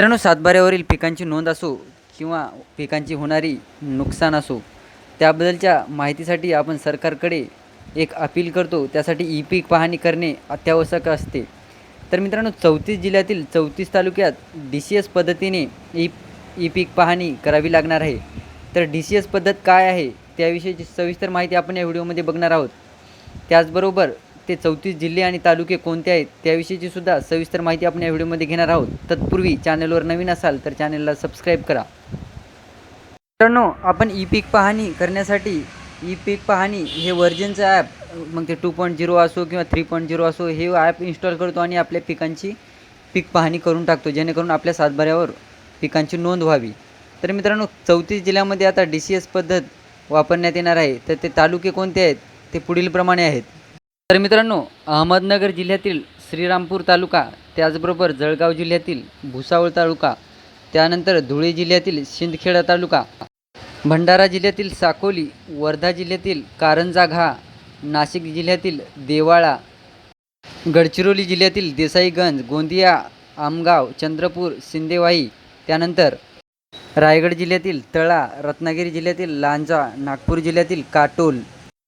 मित्रांनो सातबाऱ्यावरील पिकांची नोंद असो किंवा पिकांची होणारी नुकसान असो त्याबद्दलच्या माहितीसाठी आपण सरकारकडे एक अपील करतो. त्यासाठी ई पीक पाहणी करणे अत्यावश्यक असते. तर मित्रांनो चौतीस जिल्ह्यातील चौतीस तालुक्यात डी सी एस पद्धतीने ई ई पीक पाहणी करावी लागणार आहे. तर डी सी एस पद्धत काय आहे त्याविषयीची सविस्तर माहिती आपण या व्हिडिओमध्ये बघणार आहोत. त्याचबरोबर ते चौतीस जिल्हे आणि तालुके कोणते आहेत त्याविषयीची सुद्धा सविस्तर माहिती आपण या व्हिडिओमध्ये घेणार आहोत. तत्पूर्वी चॅनलवर नवीन असाल तर चॅनलला सबस्क्राईब करा. मित्रांनो आपण ई पीक पाहणी करण्यासाठी ई पीक पाहणी हे वर्जनचं ॲप मग ते टू पॉईंट झिरो असो किंवा थ्री पॉईंट झिरो असो हे ॲप इन्स्टॉल करतो आणि आपल्या पिकांची पीक पाहणी करून टाकतो जेणेकरून आपल्या सातबाऱ्यावर पिकांची नोंद व्हावी. तर मित्रांनो चौतीस जिल्ह्यामध्ये आता डी सी एस पद्धत वापरण्यात येणार आहे. तर ते तालुके कोणते आहेत ते पुढीलप्रमाणे आहेत. तर मित्रांनो अहमदनगर जिल्ह्यातील श्रीरामपूर तालुका त्याचबरोबर जळगाव जिल्ह्यातील भुसावळ तालुका त्यानंतर धुळे जिल्ह्यातील शिंदखेडा तालुका भंडारा जिल्ह्यातील साकोली वर्धा जिल्ह्यातील कारंजा घा नाशिक जिल्ह्यातील देवाळा गडचिरोली जिल्ह्यातील देसाईगंज गोंदिया आमगाव चंद्रपूर सिंदेवाही त्यानंतर रायगड जिल्ह्यातील तळा रत्नागिरी जिल्ह्यातील लांजा नागपूर जिल्ह्यातील काटोल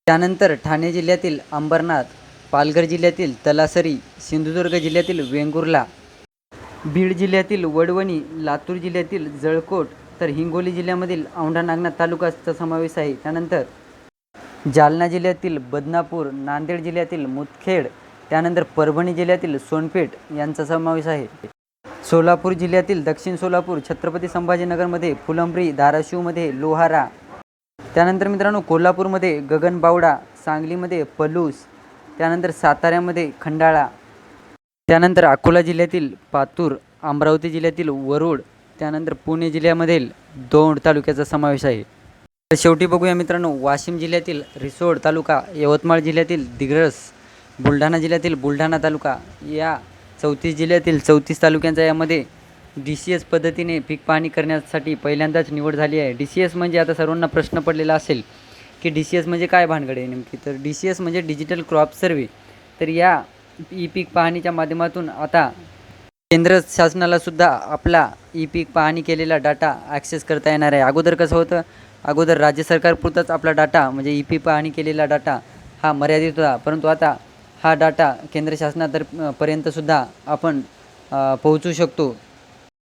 त्यानंतर ठाणे जिल्ह्यातील अंबरनाथ पालघर जिल्ह्यातील तलासरी सिंधुदुर्ग जिल्ह्यातील वेंगुर्ला बीड जिल्ह्यातील वडवणी लातूर जिल्ह्यातील जळकोट तर हिंगोली जिल्ह्यामधील औंढा नागनाथ तालुक्याचा समावेश आहे. त्यानंतर जालना जिल्ह्यातील बदनापूर नांदेड जिल्ह्यातील मुदखेड त्यानंतर परभणी जिल्ह्यातील सोनपेठ यांचा समावेश आहे. सोलापूर जिल्ह्यातील दक्षिण सोलापूर छत्रपती संभाजीनगरमध्ये फुलंब्री धाराशिवमध्ये लोहारा त्यानंतर मित्रांनो कोल्हापूरमध्ये गगनबावडा सांगलीमध्ये पलूस त्यानंतर साताऱ्यामध्ये खंडाळा त्यानंतर अकोला जिल्ह्यातील पातूर अमरावती जिल्ह्यातील वरुड त्यानंतर पुणे जिल्ह्यामधील दौंड तालुक्याचा समावेश आहे. तर शेवटी बघूया मित्रांनो वाशिम जिल्ह्यातील रिसोड तालुका यवतमाळ जिल्ह्यातील दिग्रस बुलढाणा जिल्ह्यातील बुलढाणा तालुका या चौतीस जिल्ह्यातील चौतीस तालुक्यांचा यामध्ये डी सी एस पद्धतीने पीक पाहणी करण्यासाठी पहिल्यांदाच निवड झाली आहे. डी सी एस म्हणजे आता सर्वांना प्रश्न पडलेला असेल की डी सी एस म्हणजे काय भानगड आहे नेमकी? तर डी सी एस म्हणजे डिजिटल क्रॉप सर्वे. तर या ई पीक पाहणीच्या माध्यमातून आता केंद्र शासनाला सुद्धा आपला ई पीक पाहणी केलेला डाटा ॲक्सेस करता येणार आहे. अगोदर कसं होतं? अगोदर राज्य सरकारपुरताच आपला डाटा म्हणजे ई पीक पाहणी केलेला डाटा हा मर्यादित होता. परंतु आता हा डाटा केंद्र शासनातर पर्यंतसुद्धा आपण पोहोचू शकतो.